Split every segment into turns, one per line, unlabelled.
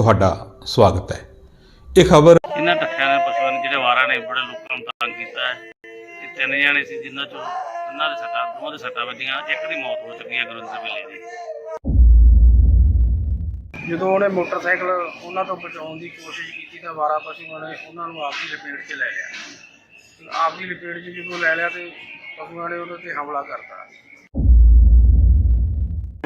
ਤੁਹਾਡਾ ਸਵਾਗਤ ਹੈ। ਇਹ ਖਬਰ
ਇਹਨਾਂ ਟੱਠਿਆਂ ਨੇ ਪਸ਼ੂਆਂ ਨੇ ਜਿਹੜੇ ਵਾਰਾਂ ਨੇ ਬੜੇ ਲੋਕਾਂ ਨੂੰ ਤੰਗ ਕੀਤਾ ਹੈ। ਇਹ ਤਿੰਨ ਜਾਣੇ ਸੀ ਜਿਨ੍ਹਾਂ ਚੋਂ ਉਹਨਾਂ ਦੇ ਸੱਟਾਂ ਦੋਵਾਂ ਦੇ ਸੱਟਾਂ ਵੱਜੀਆਂ ਇੱਕ ਦੀ ਮੌਤ ਹੋ ਚੁੱਕੀ ਹੈ ਗੁਰਿੰਦਰ ਵੇਲੇ ਦੀ
ਜਦੋਂ ਉਹਨੇ ਮੋਟਰਸਾਈਕਲ ਉਹਨਾਂ ਤੋਂ ਬਚਾਉਣ ਦੀ ਕੋਸ਼ਿਸ਼ ਕੀਤੀ ਤਾਂ ਵਾਰਾ ਪਸ਼ੂਆਂ ਨੇ ਉਹਨਾਂ ਨੂੰ ਆਪ ਦੀ ਲਪੇਟ 'ਚ ਲੈ ਲਿਆ। ਆਪ ਦੀ ਲਪੇਟ 'ਚ ਜਦੋਂ ਲੈ ਲਿਆ ਤੇ ਪਸ਼ੂਆਂ ਨੇ ਉਹਦੇ ਤੇ ਹਮਲਾ ਕਰਤਾ।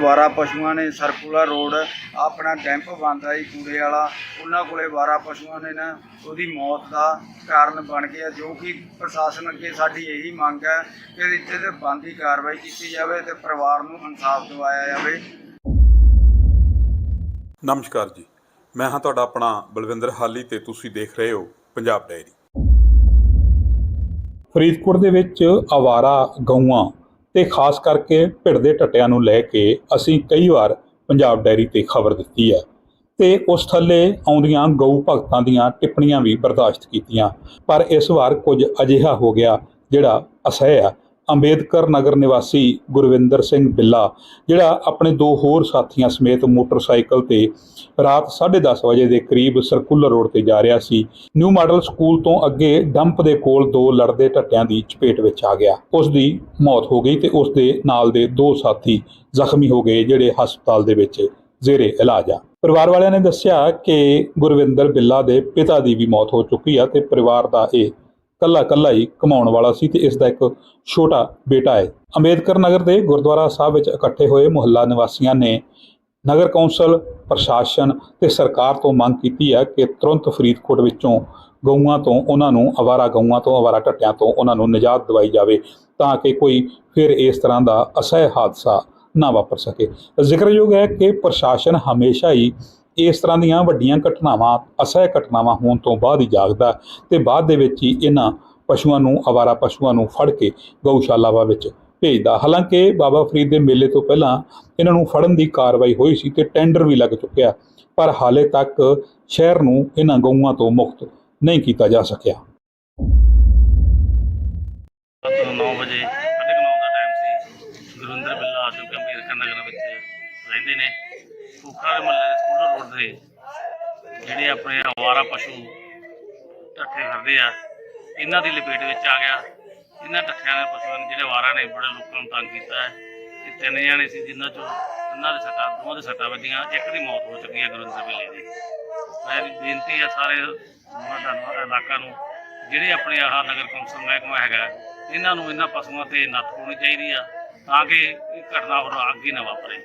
ਵਾਰਾ ਪਸ਼ੂਆਂ ਨੇ ਸਰਕੂਲਰ ਰੋਡ, ਆਪਣਾ ਡੈਂਪ ਬੰਦਾ ਜੀ ਕੂੜੇ ਵਾਲਾ। ਉਹਨਾਂ ਕੋਲੇ ਵਾਰਾ ਪਸ਼ੂਆਂ ਨੇ ਨਾ ਉਹਦੀ ਮੌਤ ਦਾ ਕਾਰਨ ਬਣ ਗਿਆ, ਜੋ ਕਿ ਪ੍ਰਸ਼ਾਸਨ ਅੱਗੇ ਸਾਡੀ ਇਹੀ ਮੰਗ ਹੈ ਕਿ ਇੱਥੇ ਤੇ ਬੰਦੀ ਕਾਰਵਾਈ ਕੀਤੀ ਜਾਵੇ ਤੇ ਪਰਿਵਾਰ ਨੂੰ ਇਨਸਾਫ ਦਿਵਾਇਆ ਜਾਵੇ।
ਨਮਸਕਾਰ ਜੀ। ਮੈਂ ਹਾਂ ਤੁਹਾਡਾ ਆਪਣਾ ਬਲਵਿੰਦਰ ਹਾਲੀ ਤੇ ਤੁਸੀਂ ਦੇਖ ਰਹੇ ਹੋ ਪੰਜਾਬ ਡਾਇਰੀ। ਫਰੀਦਕੋਟ ਦੇ ਵਿੱਚ ਆਵਾਰਾ ਗਊਆਂ ਤੇ ਖਾਸ ਕਰਕੇ ਭਿੜ ਦੇ ਟੱਟਿਆਂ ਨੂੰ ਲੈ ਕੇ ਅਸੀਂ ਕਈ ਵਾਰ ਪੰਜਾਬ ਡਾਇਰੀ ਤੇ ਖਬਰ ਦਿੱਤੀ ਹੈ ਤੇ ਉਸ ਥੱਲੇ ਆਉਂਦੀਆਂ ਗਊ ਭਗਤਾਂ ਦੀਆਂ ਟਿੱਪਣੀਆਂ ਵੀ ਬਰਦਾਸ਼ਤ ਕੀਤੀਆਂ। ਪਰ ਇਸ ਵਾਰ ਕੁਝ ਅਜਿਹਾ ਹੋ ਗਿਆ ਜਿਹੜਾ ਅਸਹਿ ਆ। ਅੰਬੇਦਕਰ ਨਗਰ ਨਿਵਾਸੀ ਗੁਰਵਿੰਦਰ ਸਿੰਘ ਬਿੱਲਾ, ਜਿਹੜਾ ਆਪਣੇ ਦੋ ਹੋਰ ਸਾਥੀਆਂ ਸਮੇਤ ਮੋਟਰਸਾਈਕਲ ਤੇ ਰਾਤ 10:30 ਵਜੇ ਦੇ ਕਰੀਬ ਸਰਕੂਲਰ ਰੋਡ ਤੇ ਜਾ ਰਿਹਾ ਸੀ, ਨਿਊ ਮਾਡਲ ਸਕੂਲ ਤੋਂ ਅੱਗੇ ਡੰਪ ਦੇ ਕੋਲ ਦੋ ਲੜਦੇ ਟੱਟਿਆਂ ਦੀ ਚਪੇਟ ਵਿੱਚ ਆ ਗਿਆ। ਉਸ ਦੀ ਮੌਤ ਹੋ ਗਈ ਤੇ ਉਸ ਦੇ ਨਾਲ ਦੇ ਦੋ ਸਾਥੀ ਜ਼ਖਮੀ ਹੋ ਗਏ, ਜਿਹੜੇ ਹਸਪਤਾਲ ਦੇ ਵਿੱਚ ਜ਼ੇਰੇ ਇਲਾਜ ਆ। ਪਰਿਵਾਰ ਵਾਲਿਆਂ ਨੇ ਦੱਸਿਆ ਕਿ ਗੁਰਵਿੰਦਰ ਬਿੱਲਾ ਦੇ ਪਿਤਾ ਦੀ ਵੀ ਮੌਤ ਹੋ ਚੁੱਕੀ ਆ ਤੇ ਪਰਿਵਾਰ ਦਾ ਇਹ ਕੱਲਾ ਕੱਲਾ ਹੀ ਕਮਾਉਣ ਵਾਲਾ ਸੀ ਤੇ ਇਸ ਦਾ ਇੱਕ ਛੋਟਾ ਬੇਟਾ ਹੈ। ਅੰਬੇਦਕਰ ਨਗਰ ਦੇ ਗੁਰਦੁਆਰਾ ਸਾਹਿਬ ਵਿੱਚ ਇਕੱਠੇ ਹੋਏ ਮੁਹੱਲਾ ਨਿਵਾਸੀਆਂ ਨੇ ਨਗਰ ਕੌਂਸਲ, ਪ੍ਰਸ਼ਾਸਨ ਤੇ ਸਰਕਾਰ ਤੋਂ ਮੰਗ ਕੀਤੀ ਹੈ ਕਿ ਤੁਰੰਤ ਫਰੀਦਕੋਟ ਵਿੱਚੋਂ ਗਊਆਂ ਤੋਂ ਉਹਨਾਂ ਨੂੰ ਅਵਾਰਾ ਗਊਆਂ ਤੋਂ ਅਵਾਰਾ ਟੱਟਿਆਂ ਤੋਂ ਉਹਨਾਂ ਨੂੰ ਨਿਜਾਤ ਦਿਵਾਈ ਜਾਵੇ ਤਾਂ ਕਿ ਕੋਈ ਫਿਰ ਇਸ ਤਰ੍ਹਾਂ ਦਾ ਅਸਹਿ ਹਾਦਸਾ ਨਾ ਵਾਪਰ ਸਕੇ। ਜ਼ਿਕਰਯੋਗ ਹੈ ਕਿ ਪ੍ਰਸ਼ਾਸਨ ਹਮੇਸ਼ਾ ਹੀ ਇਸ ਤਰ੍ਹਾਂ ਦੀਆਂ ਵੱਡੀਆਂ ਘਟਨਾਵਾਂ, ਅਸਹਿ ਘਟਨਾਵਾਂ ਹੋਣ ਤੋਂ ਬਾਅਦ ਹੀ ਜਾਗਦਾ ਤੇ ਬਾਅਦ ਦੇ ਵਿੱਚ ਹੀ ਇਹਨਾਂ ਪਸ਼ੂਆਂ ਨੂੰ ਅਵਾਰਾ ਪਸ਼ੂਆਂ ਨੂੰ ਫੜ ਕੇ ਗਊਸ਼ਾਲਾਵਾਂ ਵਿੱਚ ਭੇਜਦਾ ਹਾਲਾਂਕਿ ਬਾਬਾ ਫਰੀਦ ਦੇ ਮੇਲੇ ਤੋਂ ਪਹਿਲਾਂ ਇਹਨਾਂ ਨੂੰ ਫੜਨ ਦੀ ਕਾਰਵਾਈ ਹੋਈ ਸੀ ਤੇ ਟੈਂਡਰ ਵੀ ਲੱਗ ਚੁੱਕਿਆ ਪਰ ਹਾਲੇ ਤੱਕ ਸ਼ਹਿਰ ਨੂੰ ਇਹਨਾਂ ਗਊਆਂ ਤੋਂ ਮੁਕਤ ਨਹੀਂ ਕੀਤਾ ਜਾ ਸਕਿਆ।
9 ਵਜੇ, ਸਾਢੇ ਕੁ ਦਾ ਟਾਈਮ ਸੀ। ਗੁਰਿੰਦਰ ਬਿੱਲਾ ਜੋ ਕਿ ਅੰਬੇਦਕਰ ਨਗਰ ਵਿੱਚ ਰਹਿੰਦੇ ਨੇ। ਫੂਕਾ ਦੇ ਮਹੱਲੇ ਦੇ ਸਕੂਲ ਰੋਡ ਦੇ ਜਿਹੜੇ ਆਪਣੇ ਆਵਾਰਾ ਪਸ਼ੂ ਟੱਠੇ ਫਿਰਦੇ ਆ, ਇਹਨਾਂ ਦੀ ਲਪੇਟ ਵਿੱਚ ਆ ਗਿਆ। ਇਹਨਾਂ ਟੱਠਿਆਂ ਦੇ ਪਸ਼ੂਆਂ ਨੇ ਜਿਹੜੇ ਵਾਰਾਂ ਨੇ, ਬੜੇ ਲੋਕਾਂ ਨੂੰ ਤੰਗ ਕੀਤਾ ਹੈ। ਇਹ ਤਿੰਨ ਜਾਣੇ ਸੀ ਜਿਨ੍ਹਾਂ ਚੋਂ ਉਹਨਾਂ ਦੇ ਸੱਟਾਂ, ਦੋਵਾਂ ਦੇ ਸੱਟਾਂ ਵੱਜੀਆਂ, ਇੱਕ ਦੀ ਮੌਤ ਹੋ ਚੁੱਕੀ ਹੈ ਗੁਰਿੰਦਰ ਬਿੱਲੇ ਦੀ। ਮੇਰੀ ਬੇਨਤੀ ਆ ਸਾਰੇ ਮੁਹੱਲਾ ਇਲਾਕਾ ਨੂੰ, ਜਿਹੜੇ ਆਪਣੇ ਆਹ ਨਗਰ ਕੌਂਸਲ ਮਹਿਕਮਾ ਹੈਗਾ, ਇਹਨਾਂ ਨੂੰ ਇਹਨਾਂ ਪਸ਼ੂਆਂ ਤੇ ਨੱਥ ਪਾਉਣੀ ਚਾਹੀਦੀ ਆ, ਤਾਂ ਕਿ ਇਹ ਘਟਨਾ ਹੋਰ ਅੱਗੇ ਨਾ ਵਾਪਰੇ।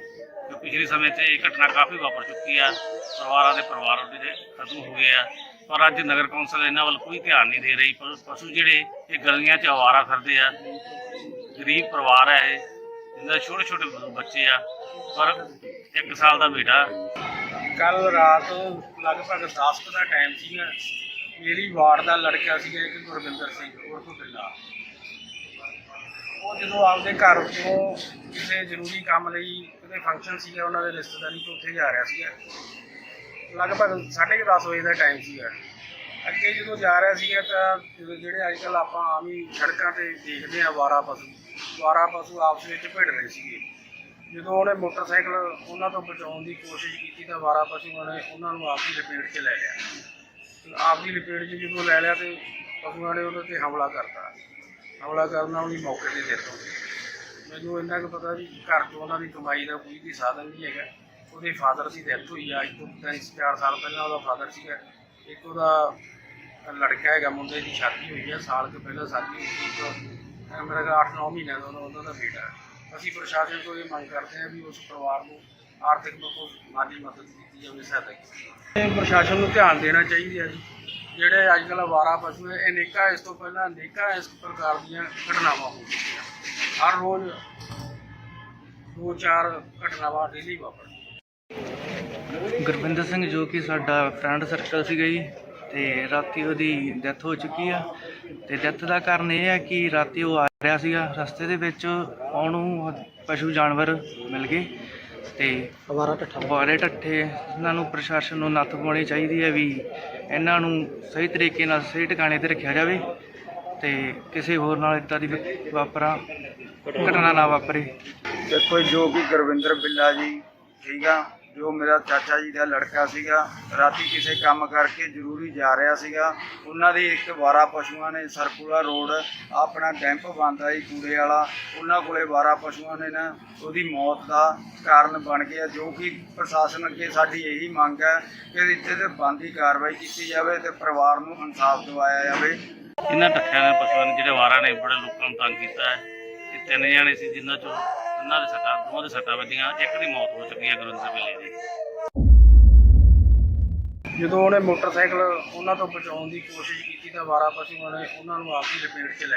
ਕਿਉਂਕਿ ਪਿਛਲੇ ਸਮੇਂ 'ਚ ਇਹ ਘਟਨਾ ਕਾਫੀ ਵਾਪਰ ਚੁੱਕੀ ਆ। ਪਰਿਵਾਰਾਂ ਦੇ ਪਰਿਵਾਰ ਜਿਹੜੇ ਖਤਮ ਹੋ ਗਏ ਆ। ਪਰ ਅੱਜ ਨਗਰ ਕੌਂਸਲ ਇਹਨਾਂ ਵੱਲ ਕੋਈ ਧਿਆਨ ਨਹੀਂ ਦੇ ਰਹੀ। ਪ- ਪਸ਼ੂ ਜਿਹੜੇ ਇਹ ਗਲੀਆਂ 'ਚ ਆਵਾਰਾ ਫਿਰਦੇ ਆ, ਗਰੀਬ ਪਰਿਵਾਰ ਹੈ ਇਹ ਇਹਨਾਂ ਦੇ ਛੋਟੇ ਛੋਟੇ ਬੱਚੇ ਆ। ਪਰ 1 ਸਾਲ ਦਾ ਬੇਟਾ।
ਕੱਲ ਰਾਤ ਲਗਭਗ 10 ਕੁ ਦਾ ਟਾਈਮ ਸੀਗਾ। ਮੇਰੀ ਵਾਰਡ ਦਾ ਲੜਕਾ ਸੀਗਾ, ਇੱਕ ਗੁਰਵਿੰਦਰ ਸਿੰਘ ਉਰਫ ਬਿੱਲਾ ਉਹ ਜਦੋਂ ਆਪਦੇ ਘਰ ਤੋਂ ਕਿਸੇ ਜ਼ਰੂਰੀ ਕੰਮ ਲਈ ਕਿਤੇ ਫੰਕਸ਼ਨ ਸੀਗਾ, ਉਹਨਾਂ ਦੇ ਰਿਸ਼ਤੇਦਾਰੀ ਤੋਂ ਉੱਥੇ ਜਾ ਰਿਹਾ ਸੀਗਾ। ਲਗਭਗ 10:30 ਵਜੇ ਦਾ ਟਾਈਮ ਸੀਗਾ। ਅੱਗੇ ਜਦੋਂ ਜਾ ਰਿਹਾ ਸੀਗਾ ਤਾਂ ਜਿਹੜੇ ਅੱਜ ਕੱਲ ਆਪਾਂ ਆਮ ਹੀ ਸੜਕਾਂ ਤੇ ਦੇਖਦੇ ਆ ਵਾਰਾ ਪਸ਼ੂ। ਵਾਰਾ ਪਸ਼ੂ ਆਪਸ ਵਿੱਚ ਭਿੜ ਰਹੇ ਸੀਗੇ। ਜਦੋਂ ਉਹਨੇ ਮੋਟਰਸਾਈਕਲ ਉਹਨਾਂ ਤੋਂ ਬਚਾਉਣ ਦੀ ਕੋਸ਼ਿਸ਼ ਕੀਤੀ ਤਾਂ ਵਾਰਾ ਪਸ਼ੂਆਂ ਨੇ ਉਹਨਾਂ ਨੂੰ ਆਪ ਦੀ ਲਪੇਟ 'ਚ ਲੈ ਲਿਆ। ਆਪ ਦੀ ਲਪੇਟ 'ਚ ਜਦੋਂ ਲੈ ਲਿਆ ਤੇ ਪਸ਼ੂਆਂ ਨੇ ਉਹਦੇ ਤੇ ਹਮਲਾ ਕਰਤਾ। ਹਮਲਾ ਕਰਨ ਨਾਲ ਉਹਦੀ ਮੌਕੇ ਤੇ ਡੈਥ ਹੋ ਗਈ ਮੈਨੂੰ ਇੰਨਾ ਕੁ ਪਤਾ ਵੀ ਘਰ ਤੋਂ ਉਹਨਾਂ ਦੀ ਕਮਾਈ ਦਾ ਕੋਈ ਵੀ ਸਾਧਨ ਨਹੀਂ ਹੈਗਾ। ਉਹਦੇ ਫਾਦਰ ਦੀ ਡੈਥ ਹੋਈ ਆ ਅੱਜ ਤੋਂ ਤਿੰਨ ਚਾਰ ਸਾਲ ਪਹਿਲਾਂ ਉਹਦਾ ਫਾਦਰ ਸੀਗਾ। ਇੱਕ ਉਹਦਾ ਲੜਕਾ ਹੈਗਾ, ਮੁੰਡੇ ਦੀ ਸ਼ਾਦੀ ਹੋਈ ਆ, ਸਾਲ ਕੁ ਪਹਿਲਾਂ ਸ਼ਾਦੀ ਹੋਈ ਸੀ। ਇੱਕ ਮੇਰਾ ਖਿਆਲ 8-9 ਮਹੀਨਿਆਂ ਦਾ ਉਹਨਾਂ ਉਹਨਾਂ ਦਾ ਬੇਟਾ। ਅਸੀਂ ਪ੍ਰਸ਼ਾਸਨ ਤੋਂ ਇਹ ਮੰਗ ਕਰਦੇ ਹਾਂ ਵੀ ਉਸ ਪਰਿਵਾਰ ਨੂੰ ਆਰਥਿਕ ਪੱਖੋਂ ਮਾਲੀ ਮਦਦ ਕੀਤੀ ਜਾਵੇ, ਸਹਾਇਤਾ ਕੀਤੀ ਪ੍ਰਸ਼ਾਸਨ ਨੂੰ ਧਿਆਨ ਦੇਣਾ ਚਾਹੀਦਾ ਜੀ। ਜਿਹੜੇ ਅੱਜ ਕੱਲ੍ਹ ਅਵਾਰਾ ਪਸ਼ੂ ਹੈ ਅਨੇਕਾਂ ਇਸ ਤੋਂ ਪਹਿਲਾਂ ਅਨੇਕਾਂ ਇਸ ਪ੍ਰਕਾਰ ਦੀਆਂ ਘਟਨਾਵਾਂ ਹੋ ਚੁੱਕੀਆਂ। ਹਰ ਰੋਜ਼ ਦੋ ਚਾਰ ਘਟਨਾਵਾਂ ਡੇਲੀ ਵਾਪਰਦੀਆਂ।
ਗੁਰਵਿੰਦਰ ਸਿੰਘ, ਜੋ ਕਿ ਸਾਡਾ ਫਰੈਂਡ ਸਰਕਲ ਸੀਗਾ ਜੀ, ਤੇ ਰਾਤੀ ਉਹਦੀ ਡੈਥ ਹੋ ਚੁੱਕੀ ਆ। ਤੇ ਡੈਥ ਦਾ ਕਾਰਨ ਇਹ ਹੈ ਕਿ ਰਾਤੀ ਉਹ ਆ ਰਿਹਾ ਸੀਗਾ, ਰਸਤੇ ਦੇ ਵਿੱਚ ਉਹਨੂੰ ਪਸ਼ੂ ਜਾਨਵਰ ਮਿਲ ਗਏ। ਤੇ ਅਵਾਰਾ ਟੱਠਾ ਅਵਾਰੇ ਟੱਠੇ ਇਹਨਾਂ ਨੂੰ ਪ੍ਰਸ਼ਾਸਨ ਨੂੰ ਨੱਥ ਪਾਉਣੀ ਚਾਹੀਦੀ ਹੈ ਵੀ ਇਹਨਾਂ ਨੂੰ ਸਹੀ ਤਰੀਕੇ ਨਾਲ ਸਹੀ ਟਿਕਾਣੇ ਤੇ ਰੱਖਿਆ ਜਾਵੇ ਤੇ ਕਿਸੇ ਹੋਰ ਨਾਲ ਇਦਾਂ ਦੀ ਵਾਪਰਾ ਘਟਨਾ ਨਾ ਵਾਪਰੇ।
ਦੇਖੋ ਜੋ ਕਿ ਗੁਰਵਿੰਦਰ ਬਿੱਲਾ ਜੀ ਸੀਗਾ ਜੋ ਮੇਰਾ ਚਾਚਾ ਜੀ ਦਾ ਲੜਕਾ ਸੀਗਾ, ਰਾਤੀ ਕਿਸੇ ਕੰਮ ਕਰਕੇ ਜ਼ਰੂਰੀ ਜਾ ਰਿਹਾ ਸੀਗਾ, ਉਹਨਾਂ ਦੀ ਇੱਕ ਵਾਰਾ ਪਸ਼ੂਆਂ ਨੇ ਸਰਕੂਲਾ ਰੋਡ, ਆਪਣਾ ਡੈਂਪ ਬੰਦਾ ਜੀ ਕੂੜੇ ਵਾਲਾ, ਉਹਨਾਂ ਕੋਲੇ ਵਾਰਾ ਪਸ਼ੂਆਂ ਨੇ ਨਾ ਉਹਦੀ ਮੌਤ ਦਾ ਕਾਰਨ ਬਣ ਗਿਆ, ਜੋ ਕਿ ਪ੍ਰਸ਼ਾਸਨ ਅੱਗੇ ਸਾਡੀ ਇਹੀ ਮੰਗ ਹੈ ਕਿ ਇੱਥੇ ਤੇ ਬੰਦੀ ਕਾਰਵਾਈ ਕੀਤੀ ਜਾਵੇ ਤੇ ਪਰਿਵਾਰ ਨੂੰ ਇਨਸਾਫ ਦਿਵਾਇਆ ਜਾਵੇ।
ਇਹਨਾਂ ਟੱਕਿਆਂ ਦੇ ਪਸ਼ੂਆਂ ਨੇ ਜਿਹੜੇ ਵਾਰਾ ਨੇ, ਬੜੇ ਲੋਕਾਂ ਨੂੰ ਤੰਗ ਕੀਤਾ ਹੈ। ਇਹ ਤਿੰਨ ਜਾਣੇ ਸੀ ਜਿਨ੍ਹਾਂ ਚੋਂ ਉਹਨਾਂ ਦੇ ਸੱਟਾਂ, ਦੋਵਾਂ ਦੇ ਸੱਟਾਂ ਵੱਜੀਆਂ, ਇੱਕ ਦੀ ਮੌਤ ਹੋ ਚੁੱਕੀ ਹੈ ਗੁਰਿੰਦਰ ਬਿੱਲੇ ਦੀ।
ਜਦੋਂ ਉਹਨੇ ਮੋਟਰਸਾਈਕਲ ਉਹਨਾਂ ਤੋਂ ਬਚਾਉਣ ਦੀ ਕੋਸ਼ਿਸ਼ ਕੀਤੀ ਤਾਂ ਵਾਰਾ ਪਸ਼ੂਆਂ ਨੇ ਉਹਨਾਂ ਨੂੰ ਆਪ ਹੀ ਲਪੇਟ ਕੇ ਲੈ